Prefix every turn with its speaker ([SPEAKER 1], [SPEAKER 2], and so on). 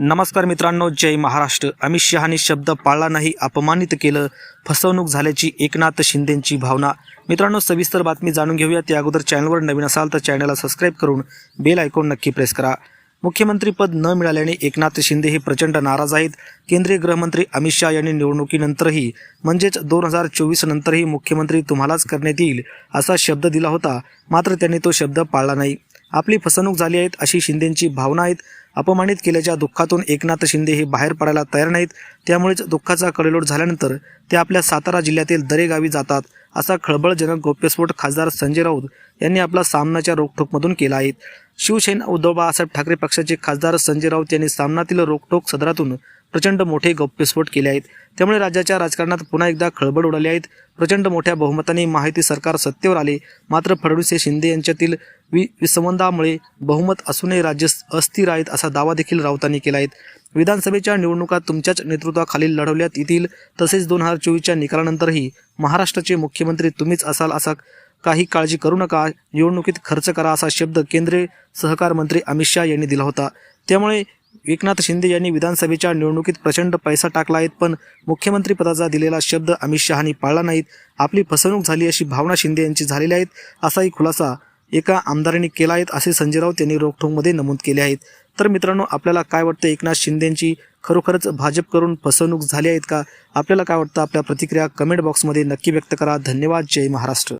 [SPEAKER 1] नमस्कार मित्रांनो जय महाराष्ट्र. अमित शहाने शब्द पाळला नाही अपमानित केलं फसवणूक झाल्याची एकनाथ शिंदेची भावना. मित्रांनो सविस्तर बातमी जाणून घेऊया. त्या अगोदर चॅनलवर नवीन असाल तर चॅनलला सबस्क्राईब करून बेल आयकॉन नक्की प्रेस करा. मुख्यमंत्रीपद न मिळाल्याने एकनाथ शिंदे हे प्रचंड नाराज आहेत. केंद्रीय गृहमंत्री अमित शहा यांनी निवडणुकीनंतरही म्हणजेच दोन हजार चोवीस नंतरही मुख्यमंत्री तुम्हालाच करण्यात येईल असा शब्द दिला होता. मात्र त्यांनी तो शब्द पाळला नाही. आपली फसवणूक झाली आहेत अशी शिंदेची भावना आहेत. अपमानित केल्याच्या दुःखातून एकनाथ शिंदे हे बाहेर पडायला तयार नाहीत. त्यामुळेच दुःखाचा कडेलोट झाल्यानंतर ते आपल्या सातारा जिल्ह्यातील दरेगावी जातात असा खळबळजनक गौप्यस्फोट खासदार संजय राऊत यांनी आपला सामनाच्या रोखठोकमधून केला आहे. शिवसेना उद्धव बाळासाहेब ठाकरे पक्षाचे खासदार संजय राऊत यांनी सामनातील रोखठोक सदरातून प्रचंड मोठे गौप्यस्फोट केले आहेत. त्यामुळे राज्याच्या राजकारणात पुन्हा एकदा खळबळ उडाली आहेत प्रचंड मोठ्या बहुमताने माहिती सरकार सत्तेवर आले. मात्र फडणवीस हे शिंदे यांच्यातील वि विसंबंधामुळे बहुमत असूनही राज्य अस्थिर आहेत असा दावा देखील राऊतांनी केला आहे. विधानसभेच्या निवडणुका तुमच्याच नेतृत्वाखाली लढवल्यात येतील तसेच दोन हजार चोवीसच्या निकालानंतरही महाराष्ट्राचे मुख्यमंत्री तुम्हीच असाल असा काही काळजी करू नका निवडणुकीत खर्च करा असा शब्द केंद्रीय सहकार मंत्री अमित शहा यांनी दिला होता. त्यामुळे एकनाथ शिंदे यांनी विधानसभेच्या निवडणुकीत प्रचंड पैसा टाकला आहे पण मुख्यमंत्रीपदाचा दिलेला शब्द अमित शहानी पाळला नाहीत. आपली फसवणूक झाली अशी भावना शिंदे यांची झालेली आहेत असाही खुलासा एका आमदारांनी केला आहेत असे संजय राऊत यांनी रोखठोकमध्ये नमूद केले आहेत. तर मित्रांनो आपल्याला काय वाटतं? एकनाथ शिंदेंची खरोखरच भाजप करून फसवणूक झाली आहेत का? आपल्याला काय वाटतं? आपल्या प्रतिक्रिया कमेंट बॉक्समध्ये नक्की व्यक्त करा. धन्यवाद. जय महाराष्ट्र.